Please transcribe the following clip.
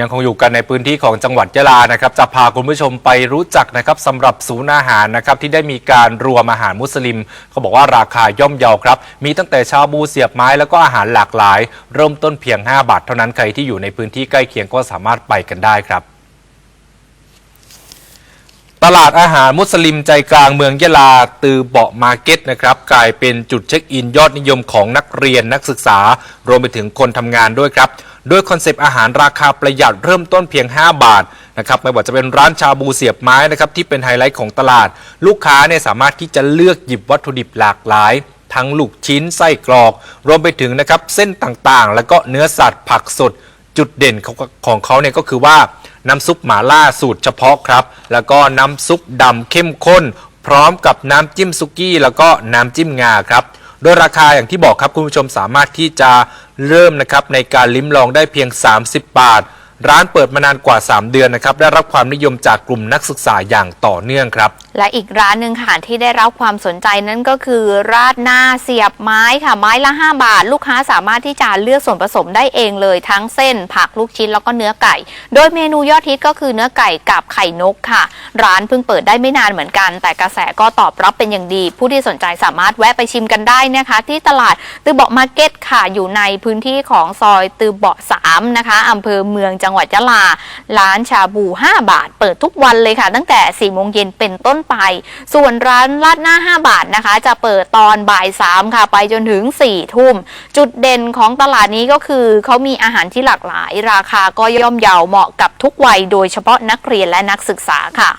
ยังคงอยู่กันในพื้นที่ของจังหวัดยะลานะครับ จะพาคุณผู้ชมไปรู้จักนะครับสำหรับศูนย์อาหารนะครับที่ได้มีการรวมอาหารมุสลิม เขาบอกว่าราคาย่อมเยาครับ มีตั้งแต่ชาบูเสียบไม้แล้วก็อาหารหลากหลาย เริ่มต้นเพียง 5 บาทเท่านั้นใครที่อยู่ในพื้นที่ใกล้เคียงก็สามารถไปกันได้ครับตลาดอาหารมุสลิมใจกลางเมืองยะลาตือเบาะมาร์เก็ตนะครับกลายเป็นจุดเช็คอินยอดนิยมของนักเรียนนักศึกษา รวมไปถึงคนทำงานด้วยครับ ด้วยคอนเซปต์อาหารราคาประหยัดเริ่มต้นเพียง 5 บาทนะครับไม่ว่าจะเป็นร้านชาบูเสียบไม้นะครับที่เป็นไฮไลท์ของตลาด ลูกค้าเนี่ยสามารถที่จะเลือกหยิบวัตถุดิบหลากหลาย ทั้งลูกชิ้นไส้กรอก รวมไปถึงนะครับเส้นต่างๆ แล้วก็เนื้อสัตว์ผักสด จุดเด่นของของเขาเนี่ยก็คือว่าน้ำซุปหมาล่าสูตรเฉพาะครับ แล้วก็น้ำซุปดำเข้มข้น พร้อมกับน้ำจิ้มซุกี้ แล้วก็น้ำจิ้มงาครับ โดยราคาอย่างที่บอกครับคุณผู้ชมสามารถที่จะเริ่มนะครับในการลิ้มลองได้เพียง 30 บาท ร้านเปิดมานานกว่า 3 เดือนนะครับได้รับความนิยมจากกลุ่มนักศึกษาอย่างต่อเนื่องครับ และอีกร้านหนึ่งค่ะที่ได้รับความสนใจนั่นก็คือราดหน้าเสียบไม้ค่ะ ไม้ละ 5 บาท ลูกค้าสามารถที่จะเลือกส่วนผสมได้เองเลยทั้งเส้น ผักลูกชิ้นแล้วก็เนื้อไก่ โดยเมนูยอดฮิตก็คือเนื้อไก่กับไข่นกค่ะ ร้านเพิ่งเปิดได้ไม่นานเหมือนกัน แต่กระแสก็ตอบรับเป็นอย่างดี ผู้ที่สนใจสามารถแวะไปชิมกันได้นะคะ ที่ตลาดตือเบาะมาร์เก็ตค่ะอยู่ในพื้นที่ของซอยตือเบาะ3นะคะอำเภอเมืองจังหวัดยะลา ร้านชาบู 5 บาท เปิดทุกวันเลยค่ะ ตั้งแต่4โมงเย็นเป็นต้นไป ส่วนร้านลาดหน้า 5 บาทนะคะ จะเปิดตอนบ่าย 3 ค่ะ ไปจนถึง 4 ทุ่ม จุดเด่นของตลาดนี้ก็คือเขามีอาหารที่หลากหลาย ราคาก็ย่อมเยาเหมาะกับทุกวัย โดยเฉพาะนักเรียนและนักศึกษาค่ะ